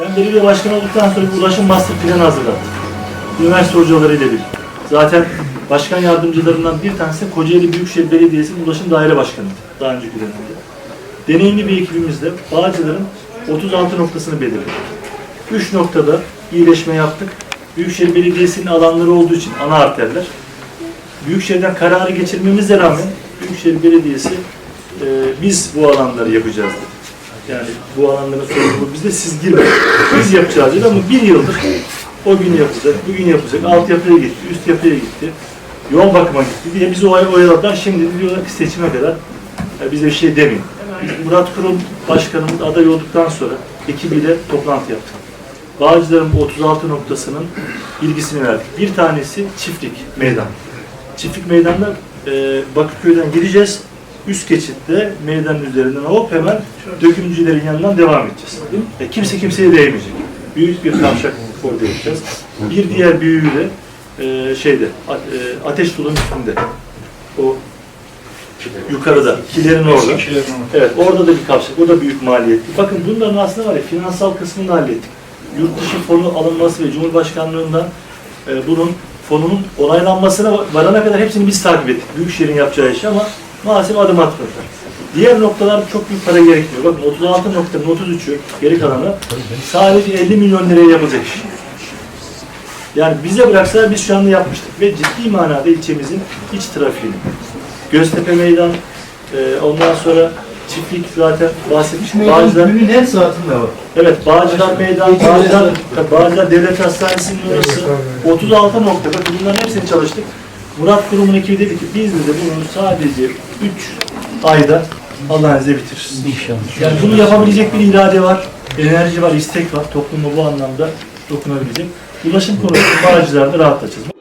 Ben belediye başkanı olduktan sonra bir ulaşım master planı hazırladım. Üniversite hocalarıyla bir. Zaten başkan yardımcılarından bir tanesi Kocaeli Büyükşehir Belediyesi'nin ulaşım daire başkanı. Daha önceki dönemde. Deneyimli bir ekibimizle Bağcılar'ın 36 noktasını belirledik. 3 noktada iyileşme yaptık. Büyükşehir Belediyesi'nin alanları olduğu için ana arterler. Büyükşehir'den kararı geçirmemize rağmen Büyükşehir Belediyesi e, biz bu alanları yapacağız dedi. Yani bu alanların sorumluluğu bizde siz girmeyin. Biz yapacağız dedi ama bir yıldır o gün yapılacak, bugün yapılacak, altyapıya gitti, üst yapıya gitti, yol bakıma gitti diye bizi oy- oyaladılar. Şimdi diyorlar ki seçime kadar e, bize bir şey demeyin. Biz Murat Kurum Başkanımız aday olduktan sonra ekibiyle toplantı yaptık. Bağcılar'ın bu 36 noktasının bilgisini verdik. Bir tanesi çiftlik meydan. Çiftlik meydanda e, Bakırköy'den gideceğiz. Üst geçitte meydanın üzerinden hop hemen dökümcülerin yanından devam edeceğiz. E, kimse kimseye değmeyecek. Büyük bir kavşak orada yapacağız. Bir diğer büyüğü de e, şeyde a- e, ateş tulun üstünde. O yukarıda, kilerin orada. Evet, orada da bir kavşak, o da büyük maliyetli. Bakın bunların aslında var ya, finansal kısmını hallettik. Yurt dışı fonu alınması ve Cumhurbaşkanlığından e, bunun fonunun onaylanmasına varana kadar hepsini biz takip ettik. Büyükşehir'in yapacağı işi ama maalesef adım atmadılar. Diğer noktalar çok büyük para gerekmiyor. Bakın 36 noktanın 33'ü geri kalanı sadece 50 milyon liraya yapılacak iş. Yani bize bıraksalar biz şu anda yapmıştık ve ciddi manada ilçemizin iç trafiğini. Göztepe Meydan, e, ondan sonra çiftlik zaten bahsetmiştim. Bağcılar, günün her saatinde var. evet Bağcılar Meydan, Bağcılar, Bağcılar Devlet Hastanesi'nin orası, 36 nokta. Bakın bunların hepsini çalıştık. Murat Kurum'un ekibi dedi ki biz de bunu sadece 3 ayda Allah'ın izniyle bitiririz. İnşallah. Yani bunu yapabilecek bir irade var, enerji var, istek var. Topluma bu anlamda dokunabilecek. Ulaşım konusunda Bağcılar'da rahat açacağız.